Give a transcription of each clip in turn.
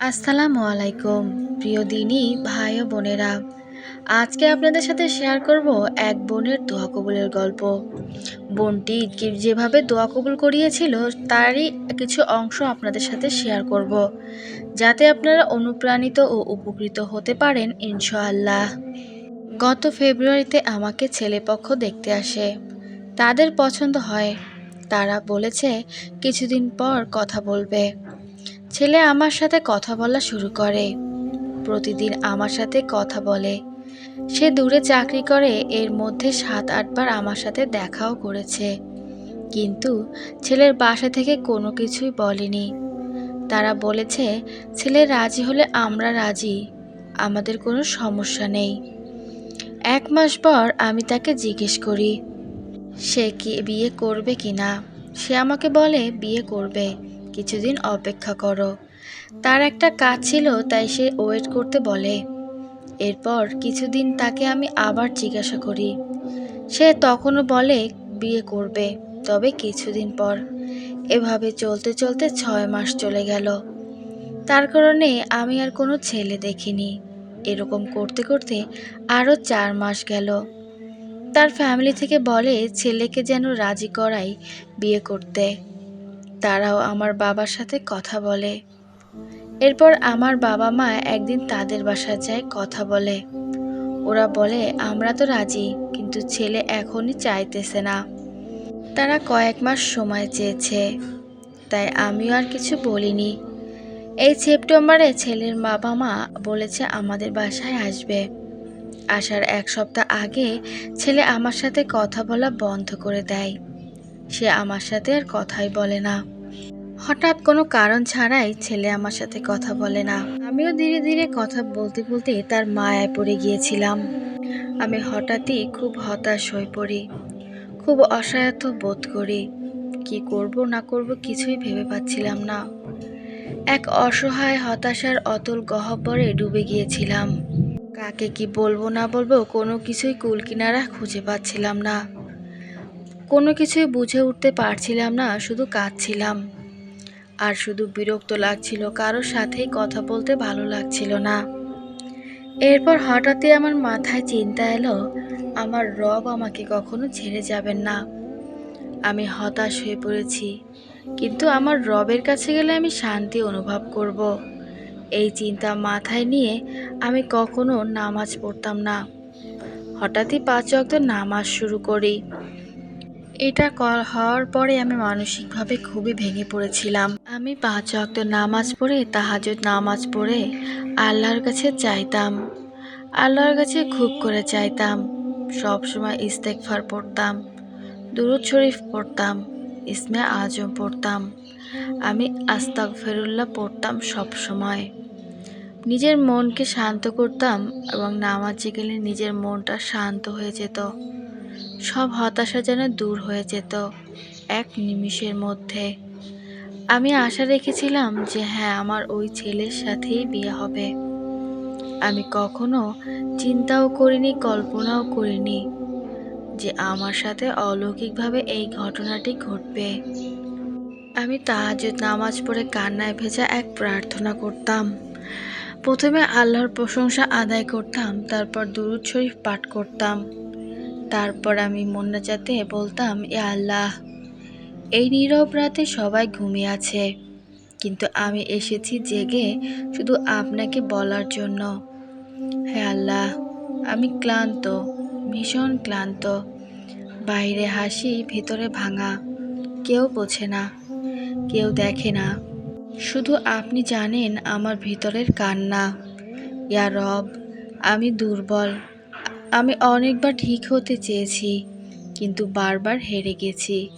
আসসালামু আলাইকুম, প্রিয় দিনী, ভাই ও বোনেরা। আজকে আপনাদের সাথে শেয়ার করব এক বোনের দোয়া কবুলের গল্প। বোনটি যেভাবে দোয়া কবুল করিয়েছিল, তারই কিছু অংশ আপনাদের সাথে শেয়ার করব, যাতে আপনারা অনুপ্রাণিত ও উপকৃত হতে পারেন, ইনশাআল্লাহ। গত ফেব্রুয়ারিতে আমাকে ছেলেপক্ষ দেখতে আসে। তাদের পছন্দ হয়। তারা বলেছে, কিছুদিন পর কথা বলবে। ছেলে আমার সাথে কথা বলা শুরু করে। প্রতিদিন আমার সাথে কথা বলে। সে দূরে চাকরি করে, এর মধ্যে সাত আটবার আমার সাথে দেখাও করেছে। কিন্তু ছেলের বাসা থেকে কোনো কিছুই বলেনি। তারা বলেছে, ছেলে রাজি হলে আমরা রাজি। আমাদের কোনো সমস্যা নেই। এক মাস পর আমি তাকে জিজ্ঞেস করি, সে কি বিয়ে করবে কি না সে আমাকে বলে, বিয়ে করবে। কিছুদিন অপেক্ষা করো। তার একটা কাজ ছিল, তাই সে ওয়েট করতে বলে। এরপর কিছুদিন তাকে আমি আবার জিজ্ঞাসা করি। সে তখনও বলে, বিয়ে করবে। তবে কিছুদিন পর। এভাবে চলতে চলতে ছয় মাস চলে গেল। তার কারণে আমি আর কোনো ছেলে দেখিনি। এরকম করতে করতে আরও চার মাস গেল। তার ফ্যামিলি থেকে বলে, ছেলেকে যেন রাজি করাই বিয়ে করতে। তারাও আমার বাবার সাথে কথা বলে। এরপর আমার বাবা মা একদিন তাদের বাসায় যায় কথা বলে। ওরা বলে, আমরা তো রাজি, কিন্তু ছেলে এখনই চাইতেছে না। তারা কয়েক মাস সময় চেয়েছে, তাই আমিও আর কিছু বলিনি। এই সেপ্টেম্বরে ছেলের বাবা মা বলেছে আমাদের বাসায় আসবে। আসার এক সপ্তাহ আগে ছেলে আমার সাথে কথা বলা বন্ধ করে দেয়। সে আমার সাথে আর কথাই বলে না। হঠাৎ কোনো কারণ ছাড়াই ছেলে আমার সাথে কথা বলে না। আমিও ধীরে ধীরে কথা বলতে বলতে তার মায়ায় পড়ে গিয়েছিলাম। আমি হঠাৎই খুব হতাশ হয়ে পড়ি। খুব অসহায়ত্ব বোধ করি। কি করব, না করব কিছুই ভেবে পাচ্ছিলাম না। এক অসহায় হতাশার অতল গহ্বরে ডুবে গিয়েছিলাম। কাকে কি বলব, না বলব কোনো কিছুই কুলকিনারা খুঁজে পাচ্ছিলাম না। কোনো কিছুই বুঝে উঠতে পারছিলাম না, শুধু কাঁদছিলাম। আর শুধু বিরক্ত লাগছিল, কারোর সাথেই কথা বলতে ভালো লাগছিল না। এরপর হঠাৎই আমার মাথায় চিন্তা এলো, আমার রব আমাকে কখনো ছেড়ে যাবেন না। আমি হতাশ হয়ে পড়েছি, কিন্তু আমার রবের কাছে গেলে আমি শান্তি অনুভব করব। এই চিন্তা মাথায় নিয়ে আমি কখনো নামাজ পড়তাম না। হঠাৎই পাঁচ অক্ত নামাজ শুরু করি। এটা হওয়ার পরে আমি মানসিকভাবে খুবই ভেঙে পড়েছিলাম। আমি পাঁচ অক্ত নামাজ পড়ে তাহাজুদ নামাজ পড়ে আল্লাহর কাছে চাইতাম। আল্লাহর কাছে খুব করে চাইতাম। সব সময় ইস্তেকফার পড়তাম। দুরুদ শরীফ পড়তাম। ইসমে আজম পড়তাম। আমি আস্তাক ফেরুল্লাহ পড়তাম সব সময় নিজের মনকে শান্ত করতাম এবং নামাজে গেলে নিজের মনটা শান্ত হয়ে যেত। সব হতাশা যেন দূর হয়ে যেত এক নিমিষের মধ্যে। আমি আশা রেখেছিলাম যে হ্যাঁ আমার ওই ছেলের সাথেই বিয়ে হবে। আমি কখনো চিন্তাও করিনি, কল্পনাও করিনি যে আমার সাথে অলৌকিকভাবে এই ঘটনাটি ঘটবে। আমি তাহাজুদ নামাজ পড়ে কান্নায় ভেজা এক প্রার্থনা করতাম। প্রথমে আল্লাহর প্রশংসা আদায় করতাম, তারপর দুরুদ শরীফ পাঠ করতাম। তারপর আমি মোন্নাজাতে বলতাম, এ আল্লাহ, এই নীরব রাতে সবাই ঘুমিয়ে আছে। কিন্তু আমি এসেছি জেগে শুধু আপনাকে বলার জন্য। হে আল্লাহ, আমি ক্লান্ত, ভীষণ ক্লান্ত। বাইরে হাসি ভিতরে ভাঙা, কেউ বোঝে না, কেউ দেখে না। শুধু আপনি জানেন আমার ভিতরের কান্না। ইয়া রব, আমি দুর্বল। আমি অনেকবার ঠিক হতে চেয়েছি, কিন্তু বারবার হেরে গেছি।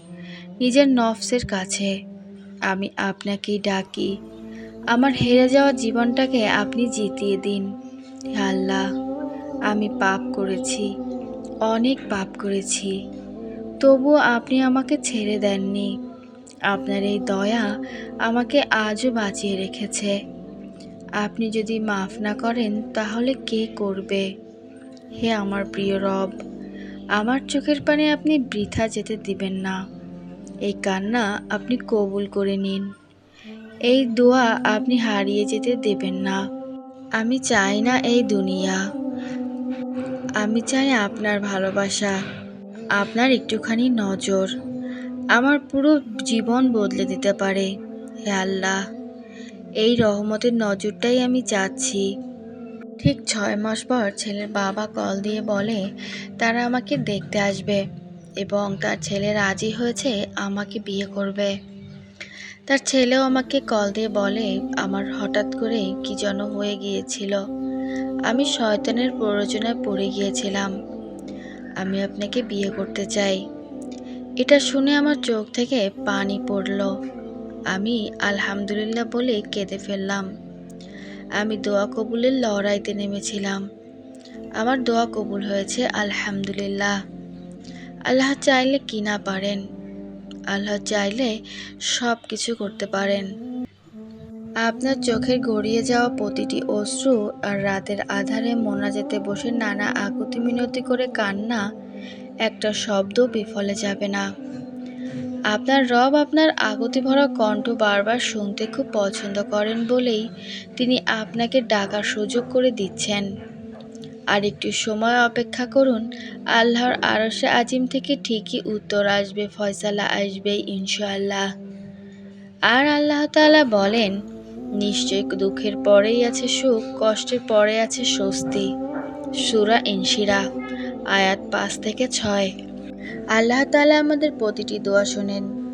নিজের নফসের কাছে। আমি আপনাকেই ডাকি। আমার হেরে যাওয়া জীবনটাকে আপনি জিতিয়ে দিন। আল্লাহ, আমি পাপ করেছি, অনেক পাপ করেছি। তবুও আপনি আমাকে ছেড়ে দেননি। আপনার এই দয়া আমাকে আজও বাঁচিয়ে রেখেছে। আপনি যদি মাফ না করেন, তাহলে কে করবে? হে আমার প্রিয় রব, আমার চোখের পানে আপনি বৃথা যেতে দিবেন না। এই কান্না আপনি কবুল করে নিন। এই দোয়া আপনি হারিয়ে যেতে দেবেন না। আমি চাই না এই দুনিয়া। আমি চাই আপনার ভালোবাসা, আপনার একটুখানি নজর। আমার পুরো জীবন বদলে দিতে পারে। হে আল্লাহ, এই রহমতের নজরটাই আমি চাচ্ছি। ঠিক ছয় মাস পর ছেলের বাবা কল দিয়ে বলে, তারা আমাকে দেখতে আসবে এবং তার ছেলে রাজি হয়েছে আমাকে বিয়ে করবে। তার ছেলেও আমাকে কল দিয়ে বলে, আমার হঠাৎ করে কি যেন হয়ে গিয়েছিল। আমি শয়তানের প্ররোচনায় পড়ে গিয়েছিলাম। আমি আপনাকে বিয়ে করতে চাই। এটা শুনে আমার চোখ থেকে পানি পড়ল। আমি আলহামদুলিল্লাহ বলে কেঁদে ফেললাম। আমি দোয়া কবুলের লড়াইতে নেমেছিলাম। আমার দোয়া কবুল হয়েছে, আলহামদুলিল্লাহ। আল্লাহ চাইলে কি না পারেন? আল্লাহ চাইলে সব কিছু করতে পারেন। আপনার চোখের গড়িয়ে যাওয়া প্রতিটি অশ্রু আর রাতের আধারে মোনাজেতে বসে নানা আকুতি মিনতি করে কান্না একটা শব্দ বিফলে যাবে না। আপনার রব আপনার আকুতি ভরা কণ্ঠ বারবার শুনতে খুব পছন্দ করেন বলেই তিনি আপনাকে ডাকার সুযোগ করে দিচ্ছেন। আর একটু সময় অপেক্ষা করুন, আল্লাহর আরশে আজিম থেকে ঠিকই উত্তর আসবে, ফয়সালা আসবে ইনশাআল্লাহ। আর আল্লাহ তাআলা বলেন, নিশ্চয় দুঃখের পরেই আছে সুখ, কষ্টের পরে আছে স্বস্তি। সুরা ইনশিরা, আয়াত পাঁচ থেকে ছয়। আল্লাহ তালা আমাদের প্রতিটি দোয়া শোনেন।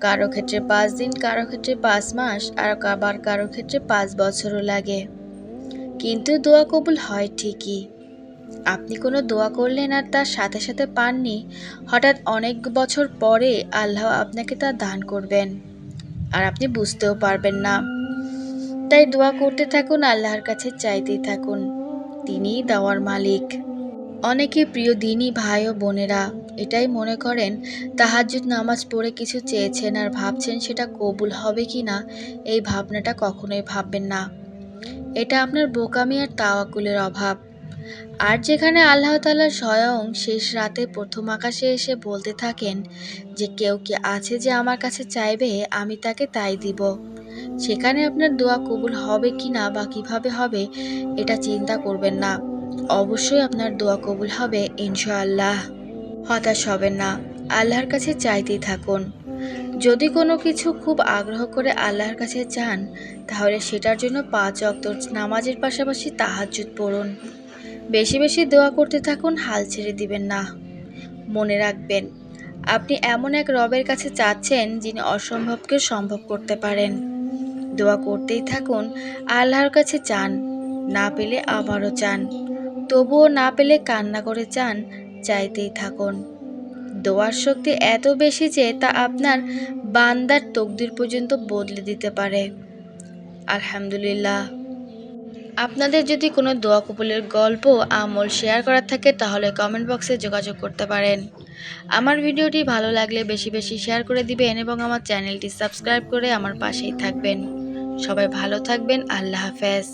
কারও ক্ষেত্রে পাঁচ দিন, কারও ক্ষেত্রে পাঁচ মাস, আর আবার কারও ক্ষেত্রে পাঁচ বছরও লাগে। কিন্তু দোয়া কবুল হয় ঠিকই। আপনি কোনো দোয়া করলেন আর তার সাথে সাথে পাননি, হঠাৎ অনেক বছর পরে আল্লাহ আপনাকে তা দান করবেন, আর আপনি বুঝতেও পারবেন না। তাই দোয়া করতে থাকুন, আল্লাহর কাছে চাইতেই থাকুন। তিনিই দেওয়ার মালিক। অনেকে প্রিয় দিনই ভাই ও বোনেরা এটাই মনে করেন, তাহাজ্জুদ নামাজ পড়ে কিছু চেয়েছেন আর ভাবছেন সেটা কবুল হবে কি না, এই ভাবনাটা কখনোই ভাববেন না। এটা আপনার বোকামি আর তাওয়াকুলের অভাব। আর যেখানে আল্লাহ তাআলা স্বয়ং শেষ রাতে প্রথম আকাশে এসে বলতে থাকেন যে, কেউ কি আছে যে আমার কাছে চাইবে, আমি তাকে তাই দিব। সেখানে আপনার দোয়া কবুল হবে কি না বা কীভাবে হবে, এটা চিন্তা করবেন না। অবশ্যই আপনার দোয়া কবুল হবে ইনশাআল্লাহ। হতাশ হবেন না, আল্লাহর কাছে চাইতেই থাকুন। যদি কোনো কিছু খুব আগ্রহ করে আল্লাহর কাছে চান, তাহলে সেটার জন্য পাঁচ অক্ত নামাজের পাশাপাশি তাহাজ্জুদ পড়ুন। বেশি বেশি দোয়া করতে থাকুন, হাল ছেড়ে দিবেন না। মনে রাখবেন, আপনি এমন এক রবের কাছে চাচ্ছেন যিনি অসম্ভবকে সম্ভব করতে পারেন। দোয়া করতেই থাকুন, আল্লাহর কাছে চান, না পেলে আবারও চান। তবুও না পেলে কান্না করে চান চাইতেই থাকুন। দোয়ার শক্তি এত বেশি যে তা আপনার বান্দার তকদির পর্যন্ত বদলে দিতে পারে। আলহামদুলিল্লাহ। আপনাদের যদি কোনো দোয়া কবুলের গল্প, আমল শেয়ার করার থাকে, তাহলে কমেন্ট বক্সে যোগাযোগ করতে পারেন। আমার ভিডিওটি ভালো লাগলে বেশি বেশি শেয়ার করে দিবেন এবং আমার চ্যানেলটি সাবস্ক্রাইব করে আমার পাশেই থাকবেন। সবাই ভালো থাকবেন। আল্লাহ হাফেজ।